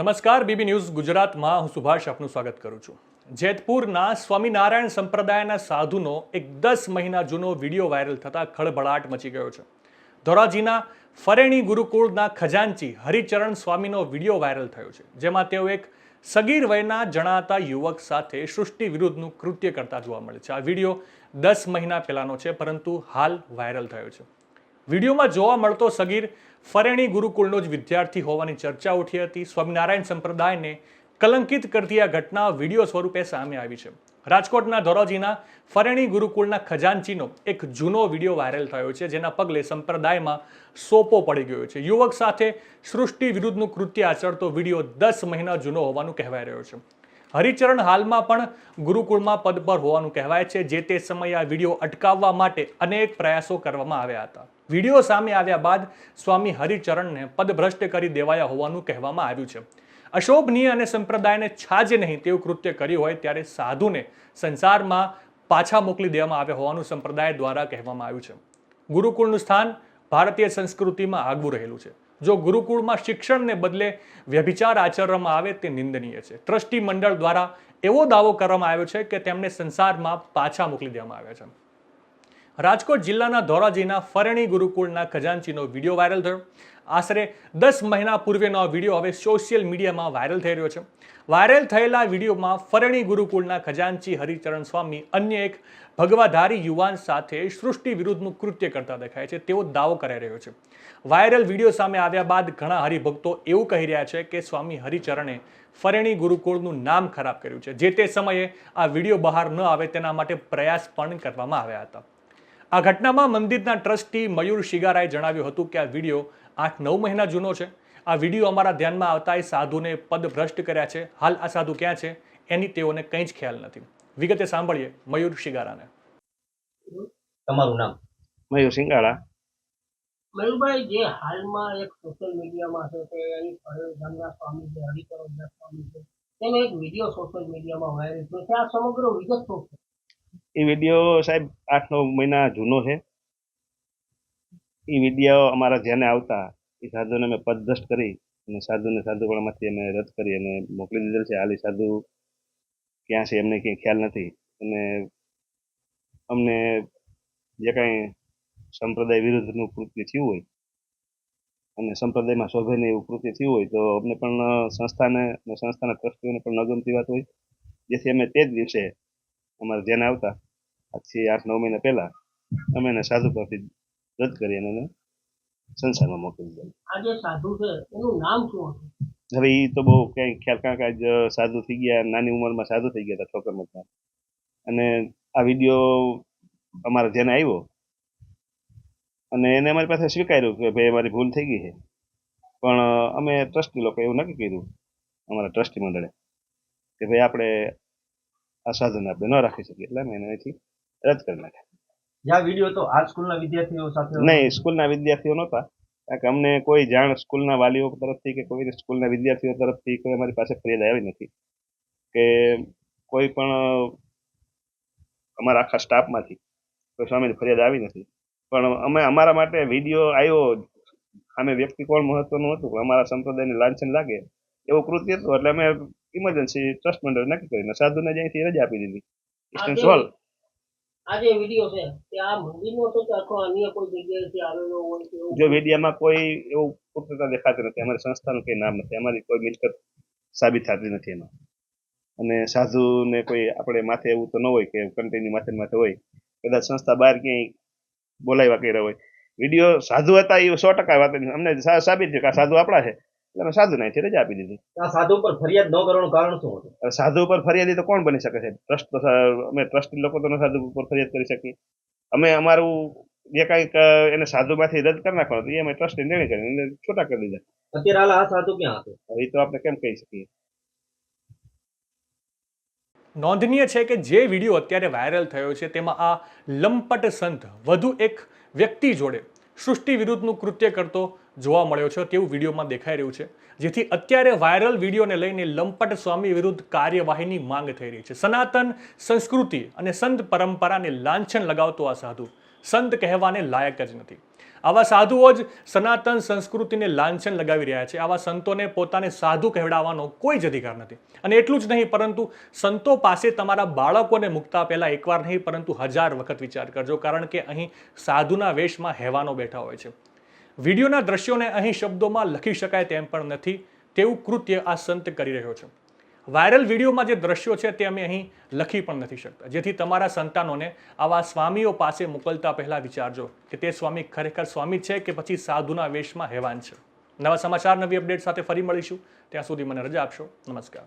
નમસ્કાર, BB news ગુજરાતમાં હું સુભાષ આપનું સ્વાગત કરું છું. જેતપુરના સ્વામિનારાયણ સંપ્રદાયના સાધુનો એક દસ મહિના જૂનો વીડિયો વાયરલ થતાં ખળભળાટ મચી ગયો છે. ધોરાજીના ફરેણી ગુરુકુળના ખજાનચી હરિચરણ સ્વામીનો વીડિયો વાયરલ થયો છે, જેમાં તેઓ એક સગીર વયના જણાતા યુવક સાથે સૃષ્ટિ વિરુદ્ધનું કૃત્ય કરતા જોવા મળે છે. આ વીડિયો દસ મહિના પહેલાનો છે, પરંતુ હાલ વાયરલ થયો છે. વિડીયોમાં જોવા મળતો સગીર ફરેણી ગુરુકુળનો જ વિદ્યાર્થી હોવાની ચર્ચા ઉઠી હતી. સ્વામિનારાયણ સંપ્રદાયને કલંકિત કરતી આ ઘટના વીડિયો સ્વરૂપે સામે આવી છે. રાજકોટના ધોરાજીના ફરેણી ગુરુકુળના ખજાનચીનો એક જૂનો વીડિયો વાયરલ થયો છે, જેના પગલે સંપ્રદાયમાં સોપો પડી ગયો છે. યુવક સાથે સૃષ્ટિ વિરુદ્ધનું કૃત્ય આચરતો વીડિયો દસ મહિના જૂનો હોવાનું કહેવાય રહ્યો છે. હરિચરણ હાલમાં પણ ગુરુકુળમાં પદ પર હોવાનું કહેવાય છે, જે તે સમયે આ વીડિયો અટકાવવા માટે અનેક પ્રયાસો કરવામાં આવ્યા હતા. વીડિયો સામે આવ્યા બાદ સ્વામી હરિચરણને પદભ્રષ્ટ કરી દેવાયા હોવાનું કહેવામાં આવ્યું છે. અશોભનીય અને સંપ્રદાયને છાજે નહીં તેવું કૃત્ય કર્યું હોય ત્યારે સાધુને સંસારમાં પાછા મોકલી દેવામાં આવ્યા હોવાનું સંપ્રદાય દ્વારા કહેવામાં આવ્યું છે. ગુરુકુળનું સ્થાન ભારતીય સંસ્કૃતિમાં આગવું રહેલું છે. જો ગુરુકુળમાં શિક્ષણને બદલે વ્યભિચાર આચરવામાં આવે તે નિંદનીય છે. ટ્રસ્ટી મંડળ દ્વારા એવો દાવો કરવામાં આવ્યો છે કે તેમને સંસારમાં પાછા મોકલી દેવામાં આવ્યા છે. રાજકોટ જિલ્લાના ધોરાજીના ફરણી ગુરુકુળના ખજાનચીનો વીડિયો વાયરલ થયો. આશરે દસ મહિના પૂર્વેનો આ વીડિયો હવે સોશિયલ મીડિયામાં વાયરલ થઈ રહ્યો છે. વાયરલ થયેલા વિડીયોમાં ફરણી ગુરુકુળના ખજાનચી હરિચરણ સ્વામી અન્ય એક ભગવાધારી યુવાન સાથે સૃષ્ટિ વિરુદ્ધનું કૃત્ય કરતા દેખાય છે. તેવો દાવો કરાઈ રહ્યો છે. વાયરલ વીડિયો સામે આવ્યા બાદ ઘણા હરિભક્તો એવું કહી રહ્યા છે કે સ્વામી હરિચરણે ફરણી ગુરુકુળનું નામ ખરાબ કર્યું છે. જે તે સમયે આ વીડિયો બહાર ન આવે તેના માટે પ્રયાસ પણ કરવામાં આવ્યા હતા. આ ઘટનામાં મંદિરના ટ્રસ્ટી મયુર શિગારાએ જણાવ્યું હતું કે આ વીડિયો આઠ નવ મહિના જૂનો છે. આ વીડિયો અમારા ધ્યાનમાં આવતા એ સાધુને પદભ્રષ્ટ કર્યા છે. હાલ આ સાધુ ક્યાં છે એની તેઓને કંઈ જ ખ્યાલ નથી. વિગતે સાંભળીએ મયુર શિગારાને. તમારું નામ? મયુર સિંગાળા મયુરભાઈ જે હાલમાં એક સોશિયલ મીડિયામાં છે કે અહીં ફરેલ સ્વામી છે હરિકરોજના સ્વામી છે તેનો એક વીડિયો સોશિયલ મીડિયામાં વાયરલ થયો છે. આ સમગ્ર વિગત શું છે? એ વીડિયો સાહેબ આઠ નવ મહિના જૂનો છે. એ વીડિયો અમારા ધ્યાને આવતા એ સાધુને અમે પદભ્રષ્ટ કરી અને સાધુને સાધુપણામાંથી અમે રદ કરી અને મોકલી દીધેલ છે. હાલ સાધુ ક્યાં છે એમને કંઈ ખ્યાલ નથી. અને અમને જે કાંઈ સંપ્રદાય વિરુદ્ધનું કૃત્ય થયું હોય અને સંપ્રદાયમાં શોભેને એવું કૃત્ય થયું હોય, તો અમને પણ સંસ્થાને અને સંસ્થાના ટ્રસ્ટીઓને પણ ન ગમતી વાત હોય. જેથી અમે તે જ દિવસે અમારે ધ્યાન આવતા આજથી આઠ નવ મહિના પહેલા અમે એને સાધુ પરથી રદ કરી અને એને સંસારમાં મોકલી દીધા. આ જે સાધુ છે એનું નામ શું હતું? હવે એ તો બહુ ક્યાંય ખ્યાલ કારણ કે આજ સાધુ થઈ ગયા નાની ઉંમરમાં સાધુ થઈ ગયા હતા છોકરમાં અને આ વીડિયો અમારા ધ્યાન આવ્યો અને એને અમારી પાસે સ્વીકાર્યું કે ભાઈ અમારી ભૂલ થઈ ગઈ છે. પણ અમે ટ્રસ્ટી લોકો એવું નક્કી કર્યું અમારા ટ્રસ્ટી મંડળે કે ભાઈ આપણે આ સાધન ન રાખી શકીએ. એટલે મેં એનાથી રદ કરી નાખ્યા. વીડિયો તો આ સ્કૂલના વિદ્યાર્થીઓ સાથે નહીં સ્કૂલના વિદ્યાર્થીઓ નહોતા. કારણ કે અમને કોઈ જાણ સ્કૂલના વાલીઓ તરફથી કે કોઈ સ્કૂલના વિદ્યાર્થીઓ તરફથી કોઈ અમારી પાસે ફરિયાદ આવી નથી. કે કોઈ પણ અમારા આખા સ્ટાફમાંથી કોઈ સામે ફરિયાદ આવી નથી. પણ અમે અમારા માટે વીડિયો આવ્યો સામે વ્યક્તિ કોણ મહત્વનું હતું? અમારા સંપ્રદાયને લાંછન લાગે. એવું કૃત્ય હતું એટલે અમે ઇમરજન્સી ટ્રસ્ટ મંડળ નક્કી કરીને સાધુને ને અહીંથી રજા આપી દીધી. આજે- સોલ્વ આ જે વીડિયો છે તે આ મંદિરનો છે કે અથવા અન્ય કોઈ જગ્યાએથી આવેલો હોય કે એવું? જો વિડીયામાં કોઈ એવું પૂર્તતા દેખાતી નથી અમારી સંસ્થાનું કંઈ નામ નથી અમારી કોઈ મિલકત સાબિત થતી નથી એમાં. અને સાધુને કોઈ આપણે માથે એવું તો ન હોય કે કન્ટિન્યુ માથે માથે હોય કદાચ સંસ્થા બહાર ક્યાંય બોલાવ્યા કર્યા હોય. વીડિયો સાધુ હતા એ સો ટકા વાત અમને સાબિત છે કે સાધુ આપણા છે. એટલે અમે સાધુ નાથી રજા આપી દીધી. આ સાધુ પર ફરિયાદ ન કરવાનું કારણ શું હતું? સાધુ ઉપર ફરિયાદી તો કોણ બની શકે છે? ટ્રસ્ટ તો અમે ટ્રસ્ટ લોકો તો સાધુ ઉપર ફરિયાદ કરી શકીએ. અમે અમારું જે કાંઈક એને સાધુમાંથી રદ કરી નાખવાનું હતું એ અમે ટ્રસ્ટ નિર્ણય કરી એને છૂટા કરી દીધા. અત્યારે હાલ આ સાધુ ક્યાં હતો? એ તો આપણે કેમ કહી શકીએ? નોંધનીય છે કે જે વીડિયો અત્યારે વાયરલ થયો છે તેમાં આ લંપટ સંત વધુ એક વ્યક્તિ જોડે સૃષ્ટિ વિરુદ્ધનું કૃત્ય કરતો જોવા મળ્યો છે તેવું વિડીયોમાં દેખાઈ રહ્યું છે, જેથી અત્યારે વાયરલ વિડીયોને લઈને લંપટ સ્વામી વિરુદ્ધ કાર્યવાહીની માંગ થઈ રહી છે. સનાતન સંસ્કૃતિ અને સંત પરંપરાને લાંછન લગાવતો આ સાધુ, સંત કહેવાને લાયક જ નથી. આવા સાધુઓ જ સનાતન સંસ્કૃતિને લાંછન લગાવી રહ્યા છે. આવા સંતોને પોતાને સાધુ કહેવડાવવાનો કોઈ જ અધિકાર નથી. અને એટલું જ નહીં, પરંતુ સંતો પાસે તમારા બાળકોને મૂકતા પહેલાં એકવાર નહીં, પરંતુ હજાર વખત વિચાર કરજો, કારણ કે અહીં સાધુના વેશમાં હેવાનો બેઠા હોય છે. વિડીયોના દ્રશ્યોને અહીં શબ્દોમાં લખી શકાય તેમ પણ નથી. તેવું કૃત્ય આ સંત કરી રહ્યો છે. વાયરલ વિડીયોમાં જે દ્રશ્યો છે તે અમે અહીં લખી પણ નથી શકતા. જેથી તમારા સંતાનોને આવા સ્વામીઓ પાસે મોકલતા પહેલાં વિચારજો કે તે સ્વામી ખરેખર સ્વામી છે કે પછી સાધુના વેશમાં હેવાન છે. નવા સમાચાર, નવી અપડેટ સાથે ફરી મળીશું. ત્યાં સુધી મને રજા આપશો. નમસ્કાર.